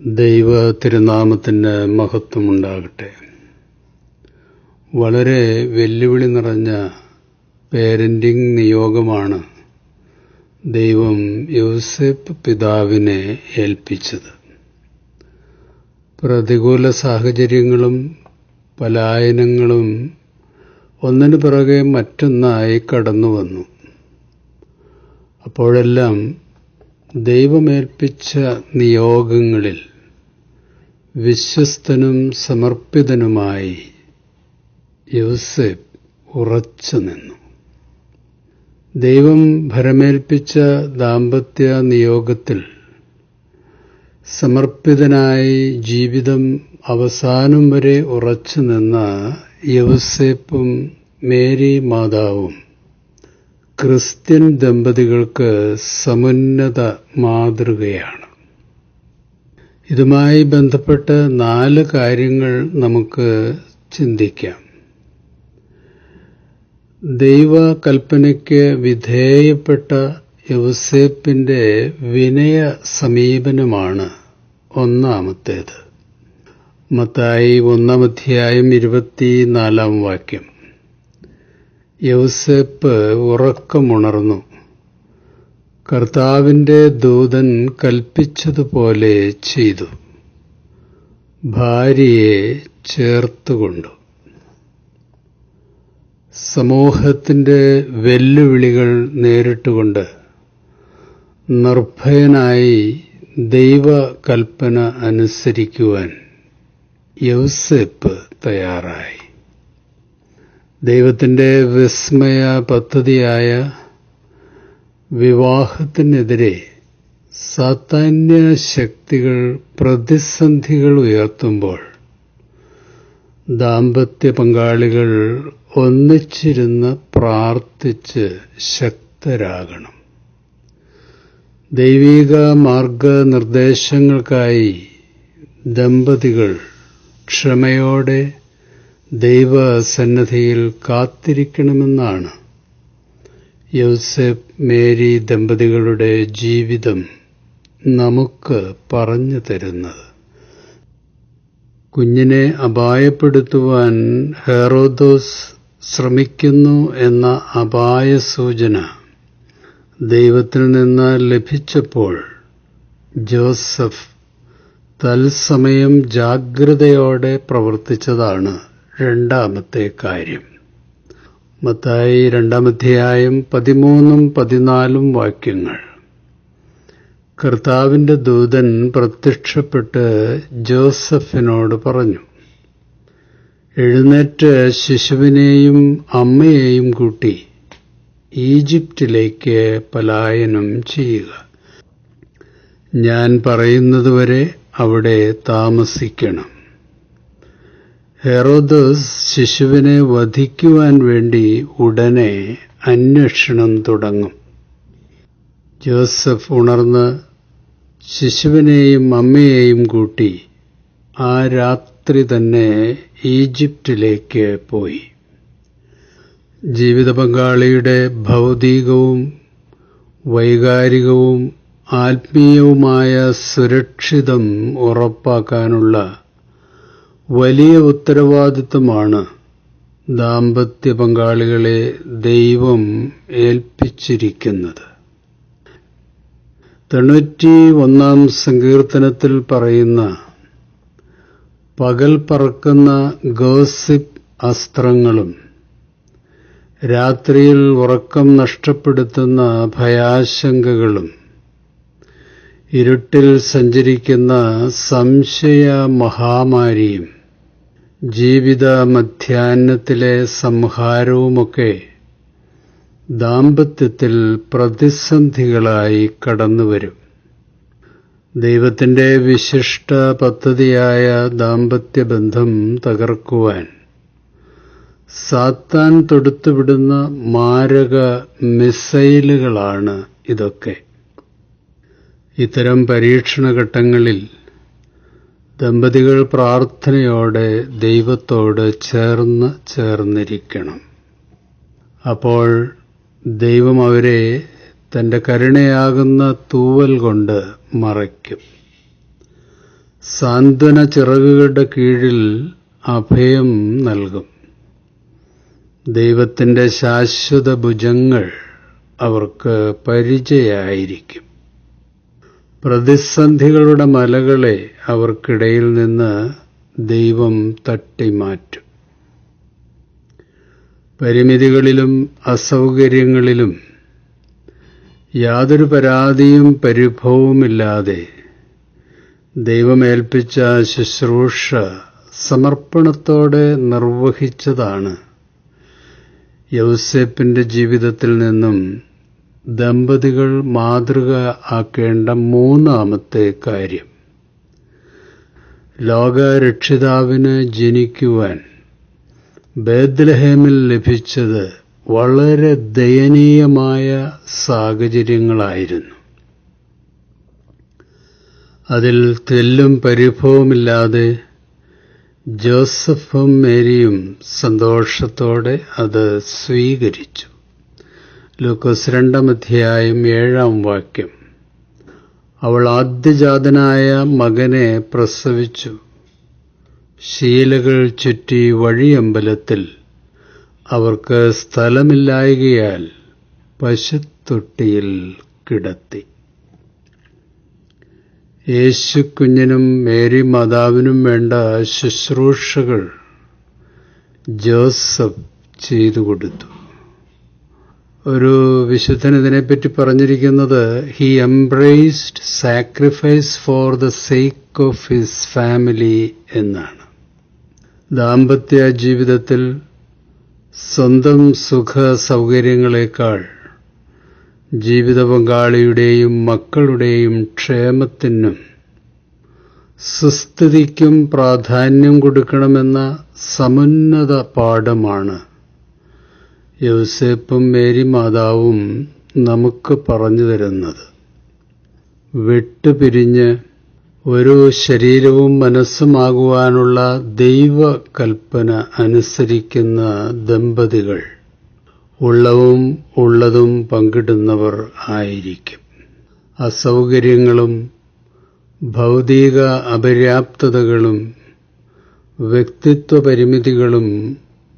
ദൈവ തിരുനാമത്തിന് മഹത്വമുണ്ടാകട്ടെ. വളരെ വെല്ലുവിളി നിറഞ്ഞ പേരന്റിംഗ് നിയോഗമാണ് ദൈവം യൂസഫ് പിതാവിനെ ഏൽപ്പിച്ചത്. പ്രതികൂല സാഹചര്യങ്ങളും പലായനങ്ങളും ഒന്നിനു പിറകെ മറ്റൊന്നായി കടന്നു വന്നു അപ്പോഴെല്ലാം ദൈവമേൽപ്പിച്ച നിയോഗങ്ങളിൽ വിശ്വസ്തനും സമർപ്പിതനുമായി യൂസെഫ് ഉറച്ചു നിന്നു. ദൈവം ഭരമേൽപ്പിച്ച ദാമ്പത്യ നിയോഗത്തിൽ സമർപ്പിതനായി ജീവിതം അവസാനം വരെ ഉറച്ചു നിന്ന യവസേപ്പും മേരി മാതാവും ക്രിസ്ത്യൻ ദമ്പതികൾക്ക് സമുന്നത മാതൃകയാണ്. ഇതുമായി ബന്ധപ്പെട്ട് നാല് കാര്യങ്ങൾ നമുക്ക് ചിന്തിക്കാം. ദൈവ കൽപ്പനയ്ക്ക് വിധേയപ്പെട്ട യൗസേപ്പിന്റെ വിനയ സമീപനമാണ് ഒന്നാമത്തേത്. മത്തായി ഒന്നാം അധ്യായം ഇരുപത്തിനാലാം വാക്യം. യൗസേപ്പ് ഉറക്കമുണർന്നു. കർത്താവിന്റെ ദൂതൻ കൽപ്പിച്ചതുപോലെ ചെയ്തു. ഭാര്യയെ ചേർത്തുകൊണ്ടു. സമൂഹത്തിന്റെ വെല്ലുവിളികൾ നേരിട്ടുകൊണ്ട് നിർഭയനായി ദൈവകൽപ്പന അനുസരിക്കുവാൻ യൗസേപ്പ് തയ്യാറായി. ദൈവത്തിന്റെ വിസ്മയ പദ്ധതിയായ വിവാഹത്തിനെതിരെ സാത്താന്യ ശക്തികൾ പ്രതിസന്ധികൾ ഉയർത്തുമ്പോൾ ദാമ്പത്യ പങ്കാളികൾ ഒന്നിച്ചിരുന്ന് പ്രാർത്ഥിച്ച് ശക്തരാകണം. ദൈവിക മാർഗനിർദ്ദേശങ്ങൾക്കായി ദമ്പതികൾ ക്ഷമയോടെ ദൈവസന്നദ്ധിയിൽ കാത്തിരിക്കണമെന്നാണ്. യൗസെഫ് മേരി ദമ്പതികളുടെ ജീവിതം നമുക്ക് പറഞ്ഞു തരുന്നത്. കുഞ്ഞിനെ അപായപ്പെടുത്തുവാൻ ഹെറോദോസ് ശ്രമിക്കുന്നു എന്ന അപായ സൂചന ദൈവത്തിൽ നിന്ന് ലഭിച്ചപ്പോൾ ജോസഫ് തത്സമയം ജാഗ്രതയോടെ പ്രവർത്തിച്ചതാണ്. രണ്ടാമത്തെ കാര്യം. മത്തായി രണ്ടാമധ്യായം പതിമൂന്നും പതിനാലും വാക്യങ്ങൾ. കർത്താവിന്റെ ദൂതൻ പ്രത്യക്ഷപ്പെട്ട് ജോസഫിനോട് പറഞ്ഞു എഴുന്നേറ്റ് ശിശുവിനെയും അമ്മയെയും കൂട്ടി ഈജിപ്തിലേക്ക് പലായനം ചെയ്യുക. ഞാൻ പറയുന്നതുവരെ അവിടെ താമസിക്കണം. ഹെറോദോസ് ശിശുവിനെ വധിക്കുവാൻ വേണ്ടി ഉടനെ അന്വേഷണം തുടങ്ങും. ജോസഫ് ഉണർന്ന് ശിശുവിനെയും അമ്മയെയും കൂട്ടി ആ രാത്രി തന്നെ ഈജിപ്തിലേക്ക് പോയി. ജീവിത പങ്കാളിയുടെ ഭൗതികവും വൈകാരികവും ആത്മീയവുമായ സുരക്ഷിതം ഉറപ്പാക്കാനുള്ള വലിയ ഉത്തരവാദിത്വമാണ് ദാമ്പത്യ പങ്കാളികളെ ദൈവം ഏൽപ്പിച്ചിരിക്കുന്നത്. തൊണ്ണൂറ്റി ഒന്നാം സങ്കീർത്തനത്തിൽ പറയുന്ന പകൽ പറക്കുന്ന ഗോസിപ്പ് അസ്ത്രങ്ങളും രാത്രിയിൽ ഉറക്കം നഷ്ടപ്പെടുത്തുന്ന ഭയാശങ്കകളും ഇരുട്ടിൽ സഞ്ചരിക്കുന്ന സംശയ മഹാമാരിയും ജീവിത മധ്യാഹ്നത്തിലെ സംഹാരവുമൊക്കെ ദാമ്പത്യത്തിൽ പ്രതിസന്ധികളായി കടന്നുവരും. ദൈവത്തിന്റെ വിശിഷ്ട പദ്ധതിയായ ദാമ്പത്യബന്ധം തകർക്കുവാൻ സാത്താൻ തൊടുത്തുവിടുന്ന മാരക മിസൈലുകളാണ് ഇതൊക്കെ. ഇത്തരം പരീക്ഷണഘട്ടങ്ങളിൽ ദമ്പതികൾ പ്രാർത്ഥനയോടെ ദൈവത്തോട് ചേർന്ന് ചേർന്നിരിക്കണം. അപ്പോൾ ദൈവം അവരെ തന്റെ കരുണയാകുന്ന തൂവൽ കൊണ്ട് മറയ്ക്കും. സാന്ത്വന ചിറകുകളുടെ കീഴിൽ അഭയം നൽകും. ദൈവത്തിന്റെ ശാശ്വത ഭുജങ്ങൾ അവർക്ക് പരിചയായിരിക്കും. പ്രതിസന്ധികളുടെ മലകളെ അവർക്കിടയിൽ നിന്ന് ദൈവം തട്ടിമാറ്റും. പരിമിതികളിലും അസൗകര്യങ്ങളിലും യാതൊരു പരാതിയും പരിഭവവുമില്ലാതെ ദൈവമേൽപ്പിച്ച ശുശ്രൂഷ സമർപ്പണത്തോടെ നിർവഹിച്ചതാണ് യൗസേപ്പിന്റെ ജീവിതത്തിൽ നിന്നും ദമ്പതികൾ മാതൃക ആക്കേണ്ട മൂന്നാമത്തെ കാര്യം. ലോകരക്ഷിതാവിന് ജനിക്കുവാൻ ബേദ്ലഹേമിൽ ലഭിച്ചത് വളരെ ദയനീയമായ സാഹചര്യങ്ങളായിരുന്നു. അതിൽ തെല്ലും പരിഭവമില്ലാതെ ജോസഫും മേരിയും സന്തോഷത്തോടെ അത് സ്വീകരിച്ചു. ലൂക്കോസ് രണ്ടാം അധ്യായം ഏഴാം വാക്യം. അവൾ ആദ്യജാതനായ മകനെ പ്രസവിച്ചു. ശീലകൾ ചുറ്റി വഴിയമ്പലത്തിൽ അവർക്ക് സ്ഥലമില്ലായകയാൽ പശുത്തൊട്ടിയിൽ കിടത്തി. യേശുക്കുഞ്ഞിനും മേരി മാതാവിനും വേണ്ട ശുശ്രൂഷകൾ ജോസഫ് ചെയ്തു കൊടുത്തു ഒരു വിശുദ്ധൻ ഇതിനെപ്പറ്റി പറഞ്ഞിരിക്കുന്നത് he embraced sacrifice for the sake of his family എന്നാണ്. ദാമ്പത്യ ജീവിതത്തിൽ സ്വന്തം സുഖ സൗകര്യങ്ങളെക്കാൾ ജീവിത പങ്കാളിയുടെയും മക്കളുടെയും ക്ഷേമത്തിനും സുസ്ഥിതിക്കും പ്രാധാന്യം കൊടുക്കണമെന്ന സമുന്നത പാഠമാണ് യൗസേപ്പും മേരി മാതാവും നമുക്ക് പറഞ്ഞു തരുന്നത്. വിട്ടുപിരിഞ്ഞ് ഒരു ശരീരവും മനസ്സുമാകുവാനുള്ള ദൈവകൽപ്പന അനുസരിക്കുന്ന ദമ്പതികൾ ഉള്ളവും ഉള്ളതും പങ്കിടുന്നവർ ആയിരിക്കും. അസൗകര്യങ്ങളും ഭൗതിക അപര്യാപ്തതകളും വ്യക്തിത്വ പരിമിതികളും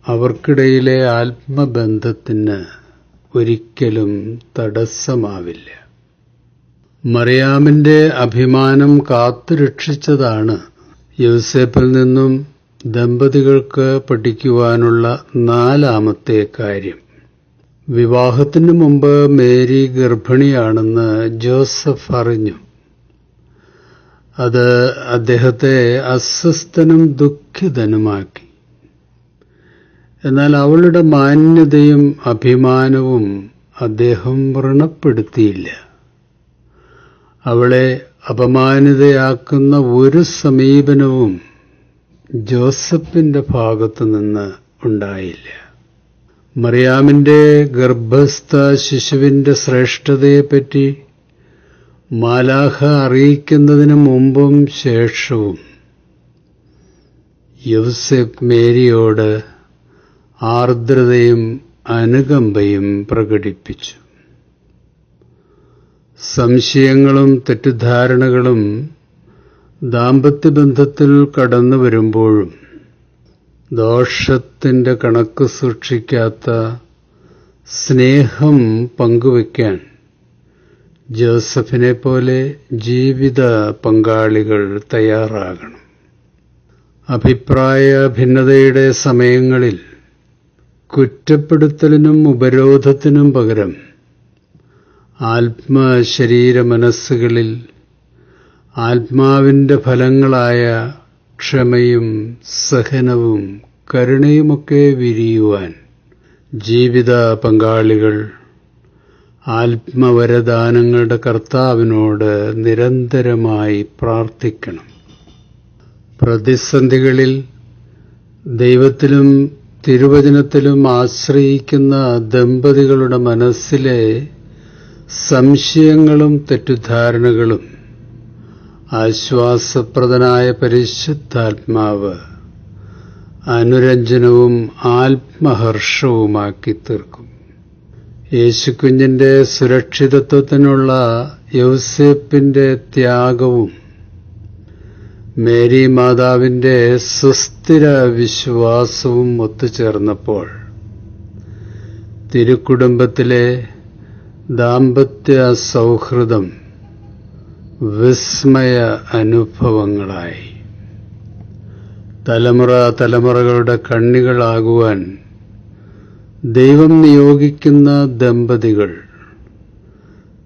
അവർക്കിടയിലെ ആത്മബന്ധത്തിന് ഒരിക്കലും തടസ്സമാവില്ല. മറിയാമിന്റെ അഭിമാനം കാത്തുരക്ഷിച്ചതാണ് യൂസേപ്പിൽ നിന്നും ദമ്പതികൾക്ക് പഠിക്കുവാനുള്ള നാലാമത്തെ കാര്യം. വിവാഹത്തിന് മുമ്പ് മേരി ഗർഭിണിയാണെന്ന് ജോസഫ് അറിഞ്ഞു. അത് അദ്ദേഹത്തെ അസ്വസ്ഥനും ദുഃഖിതനുമാക്കി. എന്നാൽ അവളുടെ മാന്യതയും അഭിമാനവും അദ്ദേഹം വ്രണപ്പെടുത്തിയില്ല. അവളെ അപമാനിതയാക്കുന്ന ഒരു സമീപനവും ജോസഫിന്റെ ഭാഗത്തു നിന്ന് ഉണ്ടായില്ല. മറിയാമിന്റെ ഗർഭസ്ഥ ശിശുവിന്റെ ശ്രേഷ്ഠതയെപ്പറ്റി മാലാഹ അറിയിക്കുന്നതിന് മുമ്പും ശേഷവും യൂസഫ് മേരിയോട് ആർദ്രതയും അനുകമ്പയും പ്രകടിപ്പിച്ചു. സംശയങ്ങളും തെറ്റിദ്ധാരണകളും ദാമ്പത്യബന്ധത്തിൽ കടന്നു വരുമ്പോഴും ദോഷത്തിന്റെ കണക്ക് സൂക്ഷിക്കാത്ത സ്നേഹം പങ്കുവയ്ക്കാൻ ജോസഫിനെ പോലെ ജീവിത പങ്കാളികൾ തയ്യാറാകണം. അഭിപ്രായ ഭിന്നതയുടെ സമയങ്ങളിൽ കുറ്റപ്പെടുത്തലിനും ഉപരോധത്തിനും പകരം ആത്മശരീര മനസ്സുകളിൽ ആത്മാവിന്റെ ഫലങ്ങളായ ക്ഷമയും സഹനവും കരുണയുമൊക്കെ വിരിയുവാൻ ജീവിത പങ്കാളികൾ ആത്മവരദാനങ്ങളുടെ കർത്താവിനോട് നിരന്തരമായി പ്രാർത്ഥിക്കണം. പ്രതിസന്ധികളിൽ ദൈവത്തിലും തിരുവചനത്തിലും ആശ്രയിക്കുന്ന ദമ്പതികളുടെ മനസ്സിലെ സംശയങ്ങളും തെറ്റിദ്ധാരണകളും ആശ്വാസപ്രദനായ പരിശുദ്ധാത്മാവ് അനുരഞ്ജനവും ആത്മഹർഷവുമാക്കി തീർക്കും. യേശുക്കുഞ്ഞിന്റെ സുരക്ഷിതത്വത്തിനുള്ള യൗസേപ്പിന്റെ ത്യാഗവും മേരി മാതാവിന്റെ സുസ്ഥിര വിശ്വാസവും ഒത്തുചേർന്നപ്പോൾ തിരുക്കുടുംബത്തിലെ ദാമ്പത്യ സൗഹൃദം വിസ്മയ അനുഭവങ്ങളായി. തലമുറ തലമുറകളുടെ കണ്ണികളാകുവാൻ ദൈവം നിയോഗിക്കുന്ന ദമ്പതികൾ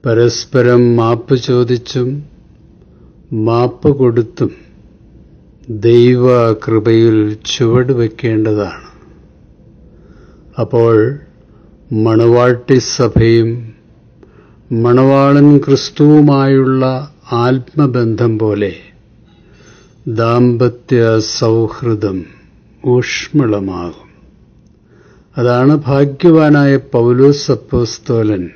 പരസ്പരം മാപ്പ് ചോദിച്ചും മാപ്പ് കൊടുത്തും ദൈവ കൃപയിൽ ചുവട് വയ്ക്കേണ്ടതാണ് അപ്പോൾ മണവാട്ടി സഭയും മണവാളൻ ക്രിസ്തുവുമായുള്ള ആത്മബന്ധം പോലെ ദാമ്പത്യ സൗഹൃദം ഊഷ്മളമാകും. അതാണ് ഭാഗ്യവാനായ പൗലോസ് അപ്പോസ്തോലൻ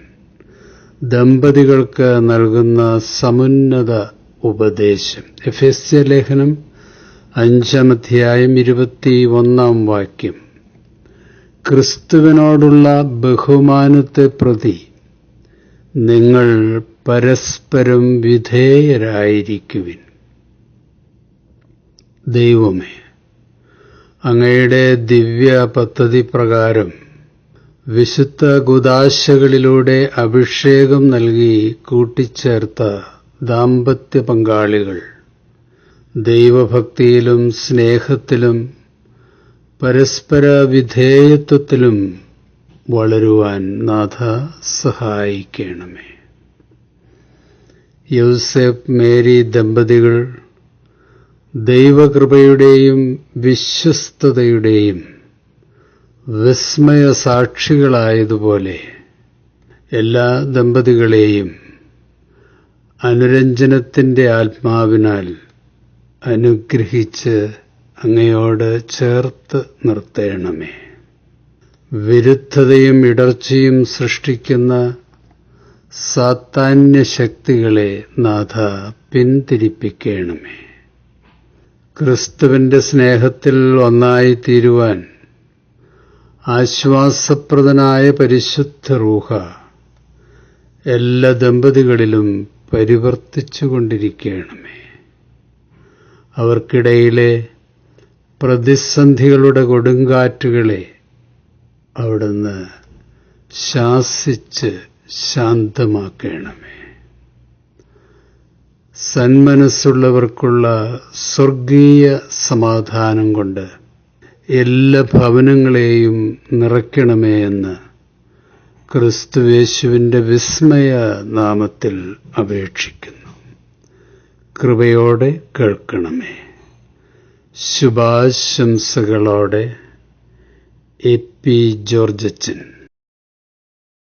ദമ്പതികൾക്ക് നൽകുന്ന സമുന്നത ഉപദേശം. എഫ് എസ് ലേഖനം അഞ്ചാം അധ്യായം ഇരുപത്തി ഒന്നാം വാക്യം. ക്രിസ്തുവിനോടുള്ള ബഹുമാനത്തെ പ്രതി നിങ്ങൾ പരസ്പരം വിധേയരായിരിക്കുവിൻ. ദൈവമേ അങ്ങയുടെ ദിവ്യ പദ്ധതി പ്രകാരം വിശുദ്ധ ഗുദാശകളിലൂടെ അഭിഷേകം നൽകി കൂട്ടിച്ചേർത്ത ദാമ്പത്യ പങ്കാളികൾ ദൈവഭക്തിയിലും സ്നേഹത്തിലും പരസ്പര വിധേയത്വത്തിലും വളരുവാൻ നാഥ സഹായിക്കണമേ. യൂസഫ് മേരി ദമ്പതികൾ ദൈവകൃപയുടെയും വിശ്വസ്തതയുടെയും വിസ്മയ സാക്ഷികളായതുപോലെ എല്ലാ ദമ്പതികളെയും അനുരഞ്ജനത്തിന്റെ ആത്മാവിനാൽ അനുഗ്രഹിച്ച് അങ്ങയോട് ചേർത്ത് നിർത്തേണമേ. വിരുദ്ധതയും ഇടർച്ചയും സൃഷ്ടിക്കുന്ന സാത്താന്യ ശക്തികളെ നാഥ പിന്തിരിപ്പിക്കണമേ. ക്രിസ്തുവിന്റെ സ്നേഹത്തിൽ ഒന്നായി തീരുവാൻ ആശ്വാസപ്രദനായ പരിശുദ്ധ റൂഹ എല്ലാ ദമ്പതികളിലും പരിവർത്തിച്ചുകൊണ്ടിരിക്കണമേ. അവർക്കിടയിലെ പ്രതിസന്ധികളുടെ കൊടുങ്കാറ്റുകളെ അവിടുന്ന് ശാസിച്ച് ശാന്തമാക്കണമേ. സന്മനസ്സുള്ളവർക്കുള്ള സ്വർഗീയ സമാധാനം കൊണ്ട് എല്ലാ ഭവനങ്ങളെയും നിറയ്ക്കണമേ എന്ന് ക്രിസ്തുവേശുവിന്റെ വിസ്മയ നാമത്തിൽ അപേക്ഷിക്കുന്നു. കൃപയോടെ കേൾക്കണമേ. ശുഭാശംസകളോടെ എ പി ജോർജച്ചൻ.